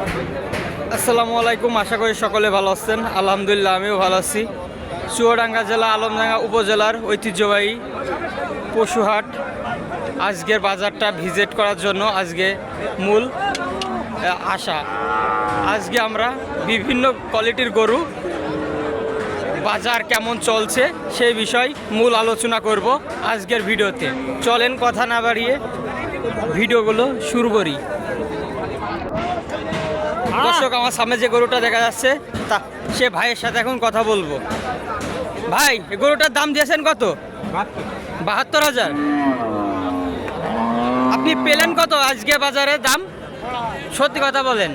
আসসালামু আলাইকুম, আশা করি সকলে ভালো আছেন। আলহামদুলিল্লাহ, আমিও ভালো আছি। চুয়াডাঙ্গা জেলা, আলমডাঙ্গা উপজেলার ঐতিহ্যবাহী পশুহাট। আজকের বাজারটা ভিজিট করার জন্য আজকে মূল আশা। আজকে আমরা বিভিন্ন কোয়ালিটির গরু, বাজার কেমন চলছে সেই বিষয় মূল আলোচনা করব আজকের ভিডিওতে। চলেন কথা না বাড়িয়ে ভিডিওগুলো শুরু করি। দর্শক আমার সামনে যে গরুটা দেখা যাচ্ছে তা সে ভাইয়ের সাথে এখন কথা বলব। ভাই এই গরুটার দাম দিয়েছেন কত? বাহাত্তর হাজার। আপনি পেলেন কত আজকে বাজারে দাম? সত্যি কথা বলেন।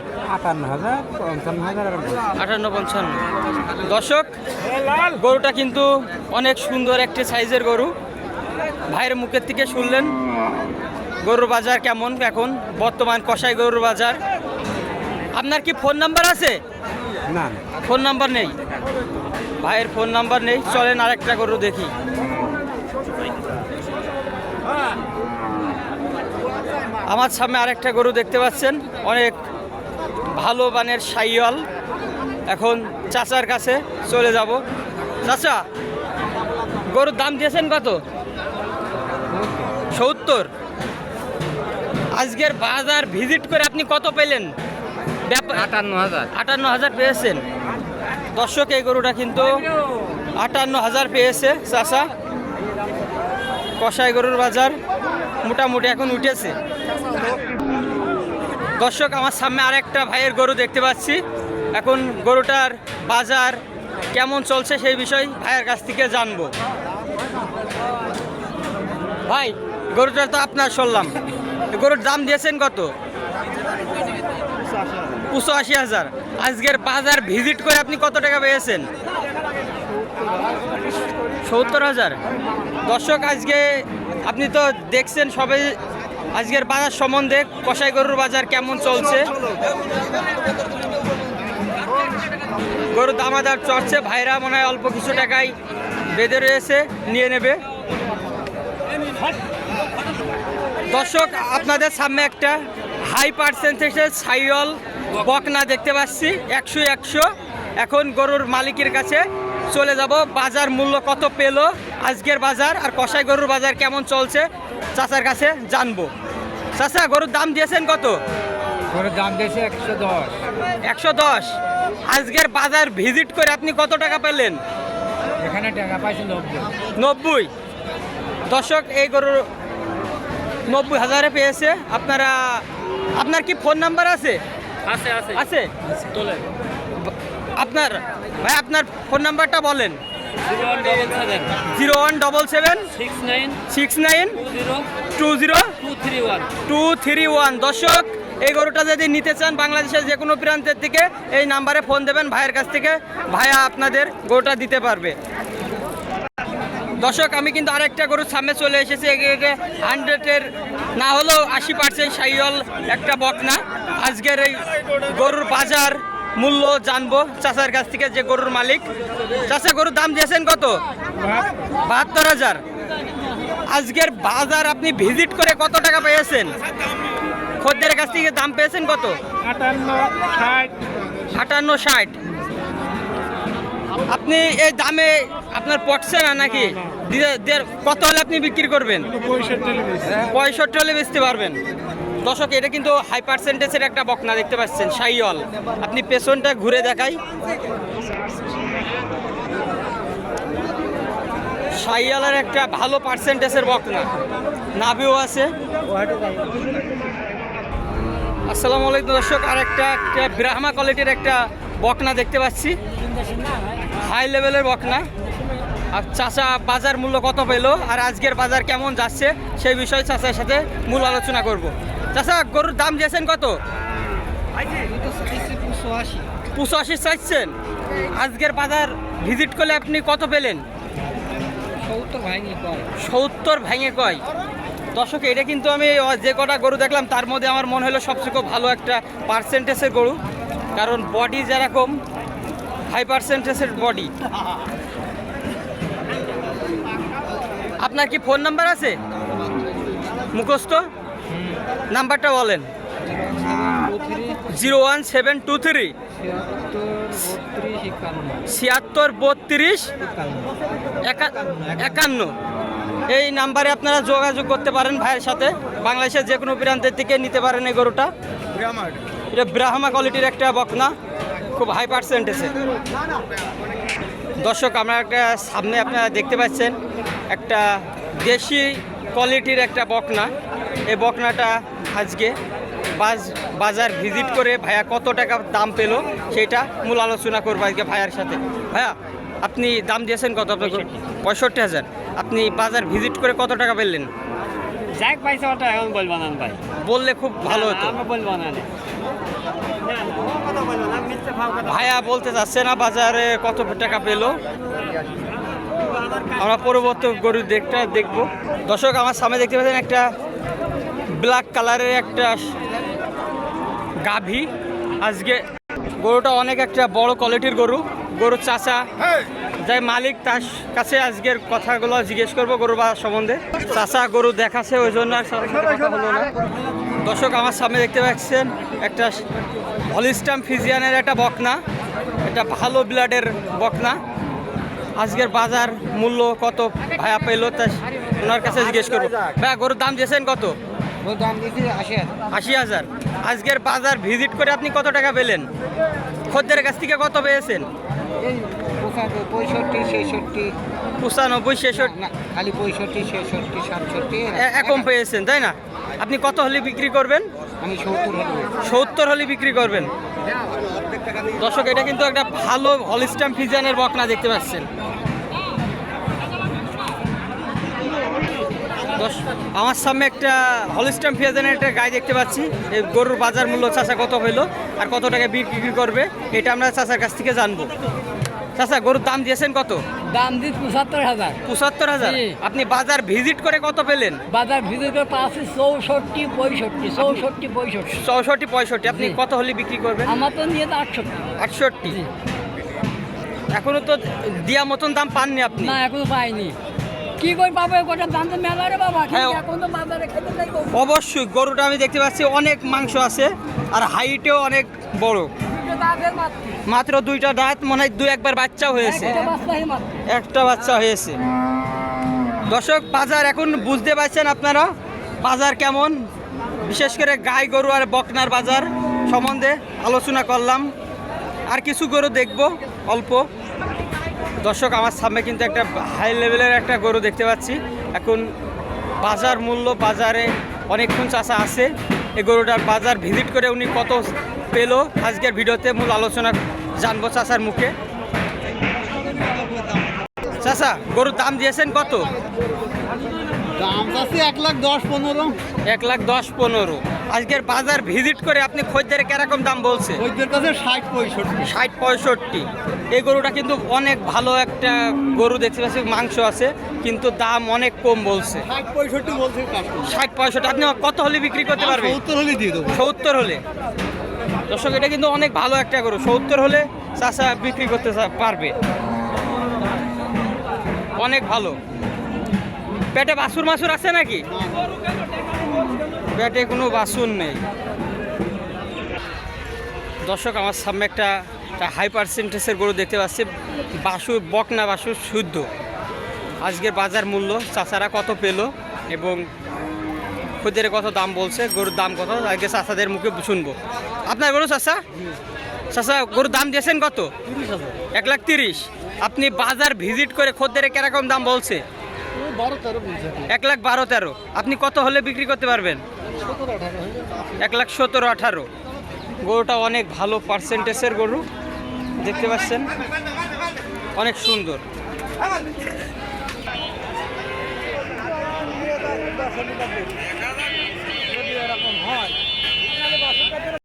আটান্ন পঞ্চান্ন দর্শক গরুটা কিন্তু অনেক সুন্দর একটি সাইজের গরু। ভাইয়ের মুখের থেকে শুনলেন গরুর বাজার কেমন এখন? বর্তমান কষাই গরুর বাজার। আপনার কি ফোন নাম্বার আছে? না। ফোন নাম্বার নেই। ভাইয়ের ফোন নাম্বার নেই। চলেন আরেকটা গরু দেখি। আমার সামনে আরেকটা গরু দেখতে পাচ্ছেন। অনেক ভালো মানের সাইয়াল এখন চাচার কাছে চলে যাব। চাচা গরুর দাম দিয়েছেন কত? সত্তর। আজকের বাজার ভিজিট করে আপনি কত পেলেন? আটান্ন হাজার। আটান্ন হাজার পেয়েছেন। দর্শক এই গরুটা কিন্তু আটান্ন হাজার পেয়েছে চাষা। কষাই গরুর বাজার মোটামুটি এখন উঠেছে। দর্শক আমার সামনে আরেকটা ভাইয়ের গরু দেখতে পাচ্ছি। এখন গরুটার বাজার কেমন চলছে সেই বিষয় ভাইয়ের কাছ থেকে জানব। ভাই গরুটা তো আপনার শুনলাম। গরুর দাম দিয়েছেন কত? পঁচাশি হাজার। আজকের বাজার ভিজিট করে আপনি কত টাকা পেয়েছেন? সত্তর হাজার। দর্শক, আজকে আপনি তো দেখছেন সবাই আজকের বাজার সম্বন্ধে কষাই গরুর বাজার কেমন চলছে? গরুর দামাদার চড়ছে, ভাইরা মনে হয় অল্প কিছু টাকায় বেঁধে রয়েছে, নিয়ে নেবে। দর্শক, আপনাদের সামনে একটা হাই পার্সেন্টেজের সাইল বকনা দেখতে পাচ্ছি একশো একশো। এখন গরুর মালিকের কাছে চলে যাব। বাজার মূল্য কত পেল? আজকের বাজার আর কষাই গরুর বাজার কেমন চলছে? চাচার কাছে জানব। চাচা গরুর দাম দিয়েছেন কত? ওর দাম দিয়েছে একশো দশ। একশো দশ। আজকের বাজার ভিজিট করে আপনি কত টাকা পেলেন? এখানে টাকা পাইছে নব্বই। নব্বই। দর্শক এই গরুর নব্বই হাজারে পেয়েছে। আপনারা আপনার কি ফোন নাম্বার আছে? আছে আছে। আছে? তোলেন আপনার ভাই আপনার ফোন নাম্বারটা বলেন। Zero one double seven six nine two zero two three one two three one. দর্শক এই গরুটা যদি নিতে চান বাংলাদেশের যে কোনো প্রান্তের থেকে এই নাম্বারে ফোন দেবেন ভাইয়ের কাছ থেকে ভাইয়া আপনাদের গরুটা দিতে পারবে। দর্শক আমি কিন্তু আরেকটা গরুর সামনে চলে এসেছি হান্ড্রেডের না হলেও আশি পার্সেন্ট সাইল একটা বকনা। আজকের এই গরুর বাজার মূল্য জানব চাচার কাছ থেকে যে গরুর মালিক। চাচা গরুর দাম দিয়েছেন কত? বাহাত্তর হাজার। আজকের বাজার আপনি ভিজিট করে কত টাকা পেয়েছেন? খদ্দের কাছ থেকে দাম পেয়েছেন কত? আটান্ন ষাট। আপনি এই দামে আপনার পটছে না নাকি? কত হলে আপনি বিক্রি করবেন? পঁয়ষট্টি হলে বেচতে পারবেন। দর্শক এটা কিন্তু হাই পার্সেন্টেজের একটা বকনা দেখতে পাচ্ছেন সাইওয়াল আপনি পেছনটা ঘুরে দেখাই। সাইওয়ালের একটা ভালো পার্সেন্টেজের বকনা। নাভিও আছে। আসসালামু আলাইকুম দর্শক আর একটা ব্রাহ্মা কোয়ালিটির একটা বকনা দেখতে পাচ্ছি। হাই লেভেলের বকনা। আর চাচা বাজার মূল্য কত পেল? আর আজকের বাজার কেমন যাচ্ছে? সেই বিষয়ে চাচার সাথে মূল আলোচনা করব। চাচা, গরুর দাম দিয়েছেন কত? পঁচাশি চাইছেন। আজকের বাজার ভিজিট করলে আপনি কত পেলেন? সত্তর ভেঙে কয়। দর্শক, এটা কিন্তু আমি যে কটা গরু দেখলাম, তার মধ্যে আমার মনে হলো সবচেয়ে খুব ভালো একটা পার্সেন্টেজের গরু। কারণ বডি যেরকম হাই পার্সেন্টেজের বডি আপনার কি ফোন নাম্বার আছে? মুখস্থ? নাম্বারটা বলেন। Zero one seven two three. ছিয়াত্তর বত্রিশ একান্ন। এই নাম্বারে আপনারা যোগাযোগ করতে পারেন ভাইয়ের সাথে। বাংলাদেশের যে কোনো প্রান্তের থেকে নিতে পারেন এই গরুটা। এটা ব্রাহ্মা কোয়ালিটির একটা বকনা। খুব হাই পার্সেন্টেজে দর্শক আমরা একটা সামনে আপনারা দেখতে পাচ্ছেন। একটা দেশি কোয়ালিটির একটা বকনা। এই বকনাটা আজকে বাজ বাজার ভিজিট করে ভাইয়া কত টাকা দাম পেল সেটা মূল আলোচনা করব আজকে ভাইয়ার সাথে। ভাইয়া আপনি দাম দিয়েছেন কত আপনার পঁয়ষট্টি। হাজার। আপনি বাজার ভিজিট করে কত টাকা পেলেন? যাক পাইছে ওটা এখন বলব না ভাই। বললে খুব ভালো হতো। বলব না। ভাইয়া বলতে যাচ্ছে না বাজারে কত টাকা পেল। আমরা পরবর্তী গরু দেখটা দেখব। দর্শক আমার সামনে দেখতে পাচ্ছেন একটা ব্ল্যাক কালারের একটা গাভী। আজকে গরুটা অনেক একটা বড় কোয়ালিটির গরু। গরুর চাচা যাই মালিক তার কাছে আজকের কথাগুলো জিজ্ঞেস করব গরু বা সম্বন্ধে। চাচা গরু দেখাচ্ছে ওই জন্য আর সাথে সাথে কথা হলো না। দর্শক আমার সামনে দেখতে পাচ্ছেন একটা হলিস্টাম ফিজিয়ানের একটা বকনা। এটা ভালো ব্লাডের বকনা। আজকের বাজার মূল্য কত? ভাইয়া পেল তা ওনার কাছে জিজ্ঞেস করব। ভাইয়া গরুর দাম দিয়েছেন কত? আশি হাজার। আজকের বাজার ভিজিট করে আপনি কত টাকা পেলেন? খদ্দের কাছ থেকে কত পেয়েছেন? পঁয়ষট্টি ছেষট্টি। পঁচানব্বই ছেষট্টি। খালি পঁয়ষট্টি ছেষট্টি সাতষট্টি এ- এরকম পেয়েছেন তাই না? আপনি কত হলে বিক্রি করবেন? আমি সত্তর হলো। সত্তর হলে বিক্রি করবেন। দর্শক, এটা কিন্তু একটা ভালো হলিস্টাম ফিজানের বকনা দেখতে পাচ্ছেন। আমার সামনে একটা হলিস্টাম ফিজানের একটা গাই দেখতে পাচ্ছি। এই গরুর বাজার মূল্য চাষা কত হইল আর কত টাকা বিক্রি করবে, এটা আমরা চাষার কাছ থেকে জানব। চাষা গরুর দাম দিয়েছেন কত? দাম দিস পঁচাত্তর হাজার। পঁচাত্তর হাজার? আপনি বাজার ভিজিট করে কত পেলেন? বাজার ভিতরে পাচ্ছি চৌষট্টি পঁয়ষট্টি চৌষট্টি পঁয়ষট্টি। চৌষট্টি পঁয়ষট্টি। আপনি কত হলে বিক্রি করবেন? আমার তো নিয়ে তো আটষট্টি। আটষট্টি। এখনও তো দিয়া মতন দাম পাননি আপনি? না এখনও পাইনি। কি করে পাবো? গোটা দাম তো মেলা রে বাবা। হ্যাঁ। এখন তো বাজারে খেতে চাই অবশ্যই। গরুটা আমি দেখতে পাচ্ছি অনেক মাংস আছে আর হাইটেও অনেক বড়। মাত্র দুইটা দাঁত মনে হয় দুই একবার বাচ্চা হয়েছে। একটা বাচ্চা হয়েছে। দর্শক বাজার এখন বুঝতে পারছেন আপনারা? বাজার কেমন? বিশেষ করে গাই গরু আর বকনার বাজার সম্বন্ধে আলোচনা করলাম। আর কিছু গরু দেখব অল্প। দর্শক আমার সামনে কিন্তু একটা হাই লেভেলের একটা গরু দেখতে পাচ্ছি। এখন বাজার মূল্য বাজারে অনেকক্ষণ চাষা আছে। এই গরুটার বাজার ভিজিট করে উনি কত পেল। আজকের ভিডিওতে মূল আলোচনা জানব চাষার মুখে। চাষা গরুর দাম দিয়েছেন কত? দাম আছে এক লাখ দশ পনেরো। এক লাখ দশ পনেরো। আজকের বাজার ভিজিট করে আপনি খদ্দের কীরকম দাম বলছে? কাছে ষাট পঁয়ষট্টি। ষাট পঁয়ষট্টি। এই গরুটা কিন্তু অনেক ভালো একটা গরু দেখতে পাচ্ছি মাংস আছে কিন্তু দাম অনেক কম বলছে। ষাট পঁয়ষট্টি বলছে ষাট পঁয়ষট্টি আপনি কত হলে বিক্রি করতে পারবেন? সত্তর হলে দিয়ে দেবো। সত্তর হলে। দর্শক, এটা কিন্তু অনেক ভালো একটা গরু। সত্তর হলে চাষা বিক্রি করতে পারবে। অনেক ভালো। পেটে বাসুর মাসুর আছে নাকি? পেটে কোনো বাসুর নেই। দর্শক, আমার সামনে একটা হাই পার্সেন্টেজের গরু দেখতে পাচ্ছি। বাসুর বকনা বাসুর শুদ্ধ। আজকের বাজার মূল্য চাচারা কত পেল এবং খুদের কত দাম বলছে, গরুর দাম কত, আগে চাষাদের মুখে শুনব। আপনার গরু চাষা চাষা গরুর দাম দিয়েছেন কত? এক লাখ তিরিশ। আপনি বাজার ভিজিট করে খদ্দের কীরকম দাম বলছে? এক লাখ বারো তেরো। আপনি কত হলে বিক্রি করতে পারবেন? এক লাখ সতেরো আঠারো। গরুটা অনেক ভালো পার্সেন্টেজের গরু। দেখতে পাচ্ছেন? অনেক সুন্দর।